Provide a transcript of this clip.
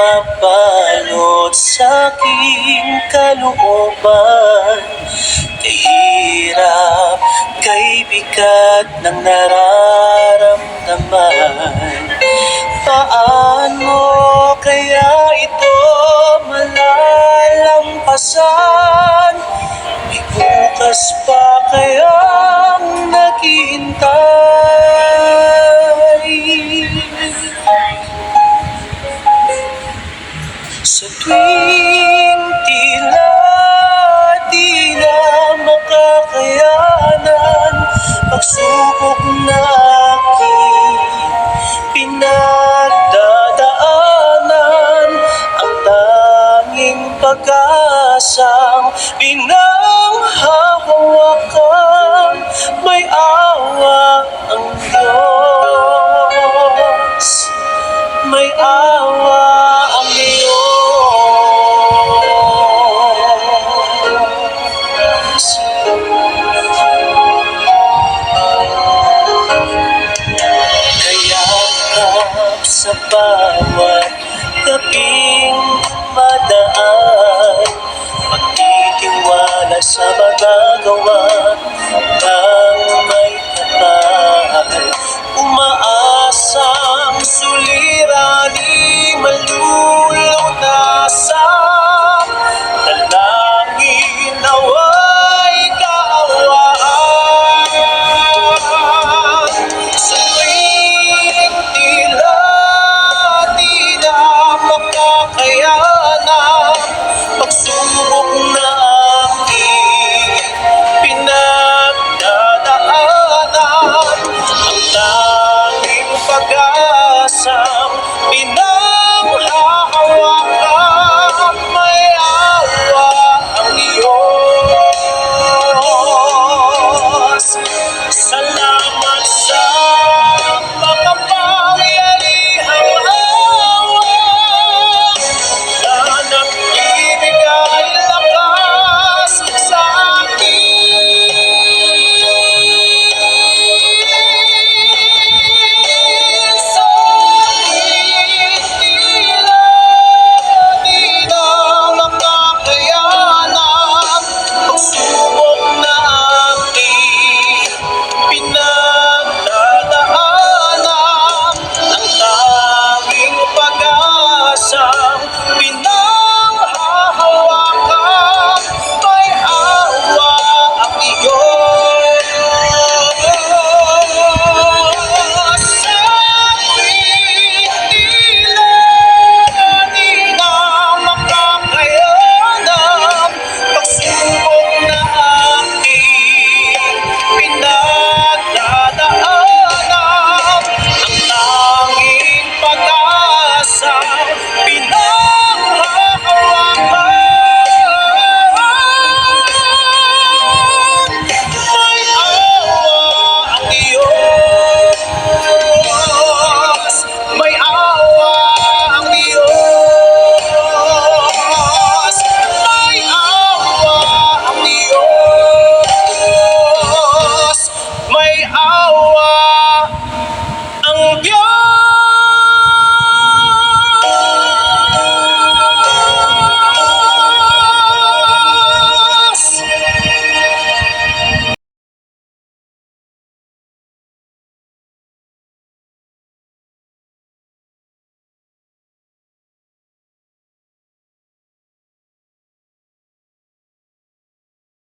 mabalot sa aking kalooban Kay hirap, kay bigat ng nararamdaman Paano kaya ito malalampasan? May bukas pa tuwing tila di na makakayanan pagsubok na aking pinagdadaanan. Ang tanging pag-asang pinanghahawakan may araw bawat gabing madaan Pagtitiwala sa mga gawa.